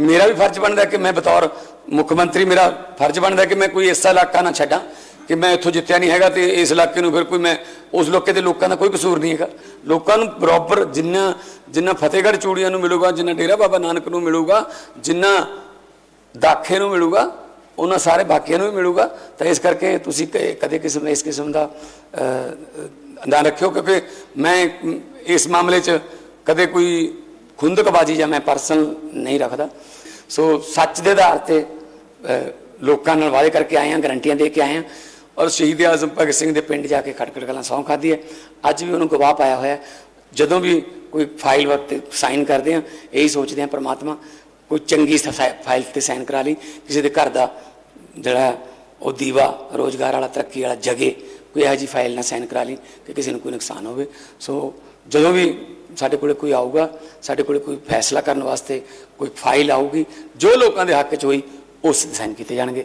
ਮੇਰਾ ਵੀ ਫਰਜ਼ ਬਣਦਾ ਕਿ ਮੈਂ ਬਤੌਰ ਮੁੱਖ ਮੰਤਰੀ ਮੇਰਾ ਫਰਜ਼ ਬਣਦਾ ਕਿ ਮੈਂ ਕੋਈ ਐਸਾ ਇਲਾਕਾ ਨਾ ਛੱਡਾਂ ਕਿ ਮੈਂ ਇੱਥੋਂ ਜਿੱਤਿਆ ਨਹੀਂ ਹੈਗਾ ਤੇ ਇਸ ਇਲਾਕੇ ਨੂੰ ਫਿਰ ਕੋਈ ਮੈਂ ਉਸ ਇਲਾਕੇ ਦੇ ਲੋਕਾਂ ਦਾ ਕੋਈ ਕਸੂਰ ਨਹੀਂ ਹੈਗਾ। ਲੋਕਾਂ ਨੂੰ ਬਰਾਬਰ ਜਿੰਨਾ ਜਿੰਨਾ ਫਤਿਹਗੜ੍ਹ ਚੂੜੀਆਂ ਨੂੰ ਮਿਲੂਗਾ ਜਿੰਨਾ ਡੇਰਾ ਬਾਬਾ ਨਾਨਕ ਨੂੰ ਮਿਲੂਗਾ ਜਿੰਨਾ ਦਾਖੇ ਨੂੰ ਮਿਲੂਗਾ ਉਹਨਾਂ ਸਾਰੇ ਬਾਕੀਆਂ ਨੂੰ ਵੀ ਮਿਲੂਗਾ। ਤਾਂ ਇਸ ਕਰਕੇ ਤੁਸੀਂ ਕ- ਕਦੇ ਕਿਸਮ ਇਸ ਕਿਸਮ ਦਾ ਅ, ਰੱਖਿਓ ਕਿਉਂਕਿ ਮੈਂ ਇਸ ਮਾਮਲੇ 'ਚ ਕਦੇ ਕੋਈ ਖੁੰਦਕਬਾਜੀ ਜਾਂ ਮੈਂ ਪਰਸਨਲ ਨਹੀਂ ਰੱਖਦਾ। ਸੋ ਸੱਚ ਦੇ ਆਧਾਰ ਤੇ ਲੋਕਾਂ ਨਾਲ ਵਾਅਦੇ ਕਰਕੇ ਆਏ ਹਾਂ ਗਰੰਟੀਆਂ ਦੇ ਕੇ ਆਏ ਹਾਂ ਔਰ ਸ਼ਹੀਦ ਆਜ਼ਮ ਭਗਤ ਸਿੰਘ ਦੇ ਪਿੰਡ ਜਾ ਕੇ ਖਟਕੜ ਕਲਾਂ ਸਹੁੰ ਖਾਧੀ ਹੈ। ਅੱਜ ਵੀ ਉਹਨੂੰ ਗਵਾਹ ਪਾਇਆ ਹੋਇਆ ਜਦੋਂ ਵੀ ਕੋਈ ਫਾਈਲ ਵਕਤ ਸਾਈਨ ਕਰਦੇ ਹਾਂ, ਇਹੀ ਸੋਚਦੇ ਹਾਂ ਪ੍ਰਮਾਤਮਾ, ਕੋਈ ਚੰਗੀ ਸਫਾ- ਫਾਈਲ ਤੇ ਸਾਈਨ ਕਰਾ ਲਈ। ਕਿਸੇ ਦੇ ਘਰ ਦਾ ਜਿਹੜਾ ਉਹ ਦੀਵਾ, ਰੋਜ਼ਗਾਰ ਵਾਲਾ, ਤਰੱਕੀ ਵਾਲਾ ਜਗੇ, ਕੋਈ ਇਹੋ ਜਿਹੀ ਫਾਈਲ ਨਾ ਸਾਈਨ ਕਰਾ ਲਈ ਕਿ ਕਿਸੇ ਨੂੰ ਕੋਈ ਨੁਕਸਾਨ ਹੋਵੇ। ਸੋ ਜਦੋਂ ਵੀ ਸਾਡੇ ਕੋਲੇ ਕੋਈ ਆਊਗਾ, ਸਾਡੇ ਕੋਲੇ ਕੋਈ ਫੈਸਲਾ ਕਰਨ ਵਾਸਤੇ ਕੋਈ ਫਾਈਲ ਆਊਗੀ, ਜੋ ਲੋਕਾਂ ਦੇ ਹੱਕ 'ਚ ਹੋਈ, ਉਸ ਸਾਈਨ ਕੀਤੇ ਜਾਣਗੇ।